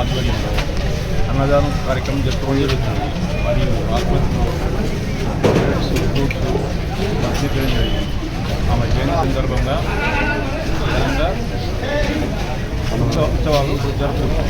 ఆధ్వర్యంలో అన్నదానం కార్యక్రమం జరుపుకోవడం జరుగుతుంది. మరియు ఆసుపత్రిలో బ్రెడ్స్ ఫ్రూట్స్ పంపిణీ జరిగింది ఆమె జయంతి సందర్భంగా ఘనంగా ఉత్సవ ఉత్సవాలు జరుపుకుంటాం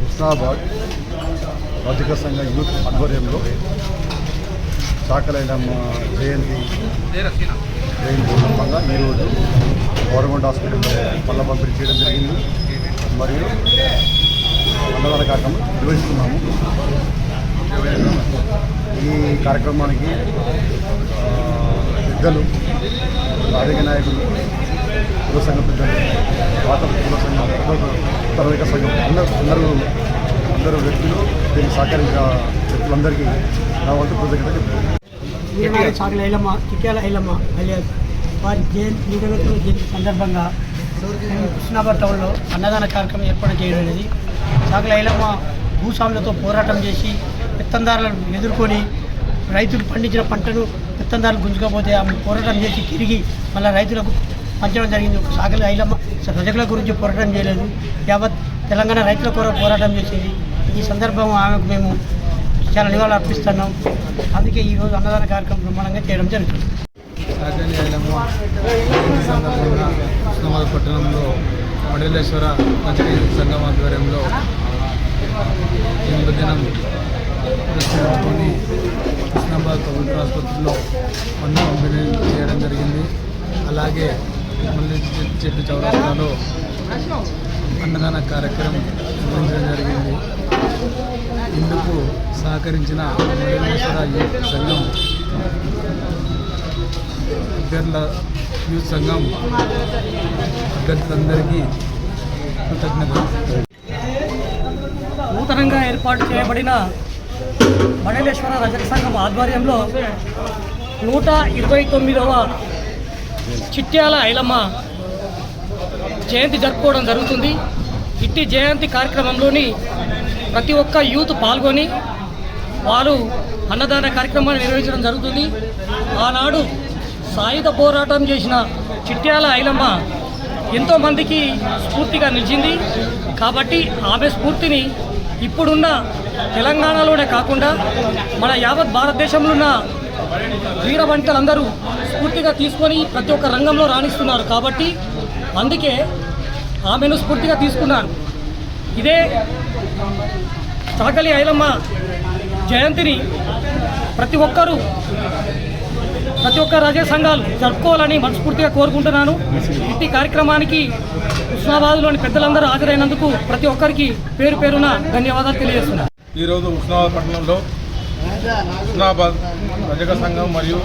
హుస్నాబాద్ రజక సంఘ యూత్ ఆధ్వర్యంలో చాకలైనమ్మ జయంతి జయంతి సందర్భంగా ఈరోజు గవర్నమెంట్ హాస్పిటల్లో పళ్ళ పంపిణీ చేయడం జరిగింది. మరియు అన్నదాన కార్యక్రమం నిర్వహిస్తున్నాము. ఈ కార్యక్రమానికి పెద్దలు రాజకీయ నాయకులు కుల సంఘ పెద్దలు పాత కుల సంఘం ఉత్తరాధిక సంఘం అందరూ అందరూ అందరూ వ్యక్తులు దీన్ని సహకరించిన వ్యక్తులందరికీ నా వంతు కృతజ్ఞత చెప్తున్నాను. వీరనారి సాగుల ఐలమ్మ చిట్యాల ఐలమ్మ అలియాస్ వారి జయంతి సందర్భంగా మేము కృష్ణాబాద్ టౌన్లో అన్నదాన కార్యక్రమం ఏర్పాటు చేయడం అనేది సాగుల ఐలమ్మ భూస్వాములతో పోరాటం చేసి పెత్తందారులను ఎదుర్కొని రైతులు పండించిన పంటను పెత్తందారులు గుంజుకపోతే ఆమె పోరాటం చేసి తిరిగి మళ్ళీ రైతులకు పంచడం జరిగింది. ఒక సాగల ఐలమ్మ ప్రజల గురించి పోరాటం చేయలేదు. యావత్ తెలంగాణ రైతుల కొరకు పోరాటం చేసింది. ఈ సందర్భం ఆమెకు మేము చాలా నివాళులు అర్పిస్తున్నాం. అందుకే ఈరోజు అన్నదాన కార్యక్రమం బ్రహ్మాండంగా చేయడం జరుగుతుంది. సాగలి ఐలమ్మ సందర్భంగా పట్టణంలో మండలేశ్వర రాజకీయ సంఘం ఆధ్వర్యంలో ఎనిమిది దినం కృష్ణాబాద్ ప్రభుత్వ ఆసుపత్రిలో పన్ను పంపిణీ చేయడం జరిగింది. అలాగే మళ్ళీ చెట్టు చౌరస్తాలో అన్నదాన కార్యక్రమం నిర్వహించడం జరిగింది. ఇందుకు సహకరించిన మండలేశ్వర సంఘం అభ్యర్థుల యూత్ సంఘం అభ్యర్థులందరికీ కృతజ్ఞతలు. నూతనంగా ఏర్పాటు చేయబడిన మండలేశ్వర రజక సంఘం ఆధ్వర్యంలో నూట ఇరవై తొమ్మిదవ చిట్యాల ఐలమ్మ జయంతి జరుపుకోవడం జరుగుతుంది. ఇట్టి జయంతి కార్యక్రమంలోని ప్రతి ఒక్క యూత్ పాల్గొని వారు అన్నదాన కార్యక్రమాన్ని నిర్వహించడం జరుగుతుంది. ఆనాడు సాయుధ పోరాటం చేసిన చిట్యాల ఐలమ్మ ఎంతోమందికి స్ఫూర్తిగా నిలిచింది. కాబట్టి ఆమె స్ఫూర్తిని ఇప్పుడున్న తెలంగాణలోనే కాకుండా మన యావత్ భారతదేశంలో ఉన్న వీర వనితలందరూ స్ఫూర్తిగా తీసుకొని ప్రతి ఒక్క రంగంలో రాణిస్తున్నారు. కాబట్టి అందుకే ఆమెను స్ఫూర్తిగా తీసుకున్నారు ఇదే చాకలి ఐలమ్మ జయంతిని ప్రతి ఒక్కరూ ప్రతి ఒక్క రజా సంఘాలు జరుపుకోవాలని మనస్ఫూర్తిగా కోరుకుంటున్నాను. ఇట్టి కార్యక్రమానికి ఉస్మాబాద్లోని పెద్దలందరూ హాజరైనందుకు ప్రతి ఒక్కరికి పేరు పేరున ధన్యవాదాలు తెలియజేస్తున్నాను. ఈరోజు ఉస్మాబాద్ పట్టణంలో ఉస్మాబాద్ రజక సంఘం మరియు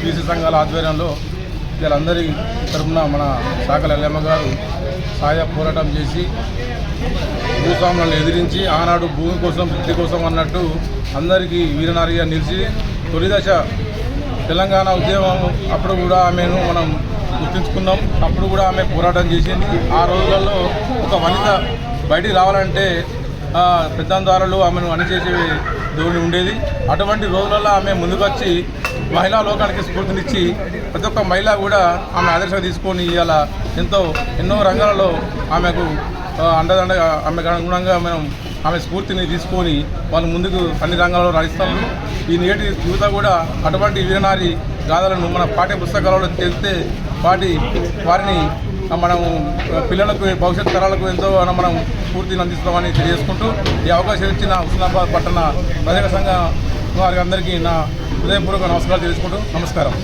బీసీ సంఘాల ఆధ్వర్యంలో వీళ్ళందరి తరఫున మన శాఖల ఎల్లమ్మ గారు సాయ పోరాటం చేసి భూస్వాములను ఎదిరించి ఆనాడు భూమి కోసం వృత్తి కోసం అన్నట్టు అందరికీ వీరనారిగా నిలిచి తొలి దశ తెలంగాణ ఉద్యమం అప్పుడు కూడా ఆమెను మనం గుర్తించుకున్నాం అప్పుడు కూడా ఆమె పోరాటం చేసింది. ఆ రోజులలో ఒక వనిత బయటికి రావాలంటే పెద్దందారులు ఆమెను అణిచేసే ధోరణి ఉండేది. అటువంటి రోజులలో ఆమె ముందుకొచ్చి మహిళా లోకానికి స్ఫూర్తినిచ్చి ప్రతి ఒక్క మహిళ కూడా ఆమె ఆదర్శంగా తీసుకొని ఇవాళ ఎంతో ఎన్నో రంగాలలో ఆమెకు అండదండగా ఆమెకు అనుగుణంగా మనం ఆమె స్ఫూర్తిని తీసుకొని వాళ్ళు ముందుకు అన్ని రంగాల్లో రాణిస్తాము. ఈ నేటి యువత కూడా అటువంటి వీరనారి గాథలను మన పాఠ్య పుస్తకాలలో తెలిస్తే వాటి వారిని మనం పిల్లలకు భవిష్యత్ తరాలకు ఎంతో మనం స్ఫూర్తిని అందిస్తామని తెలియజేసుకుంటూ ఈ అవకాశం ఇచ్చిన హుస్నాబాద్ పట్టణ ప్రజల సంఘ వారికి అందరికీ నా హృదయపూర్వక నమస్కారాలు తెలుసుకుంటూ నమస్కారం.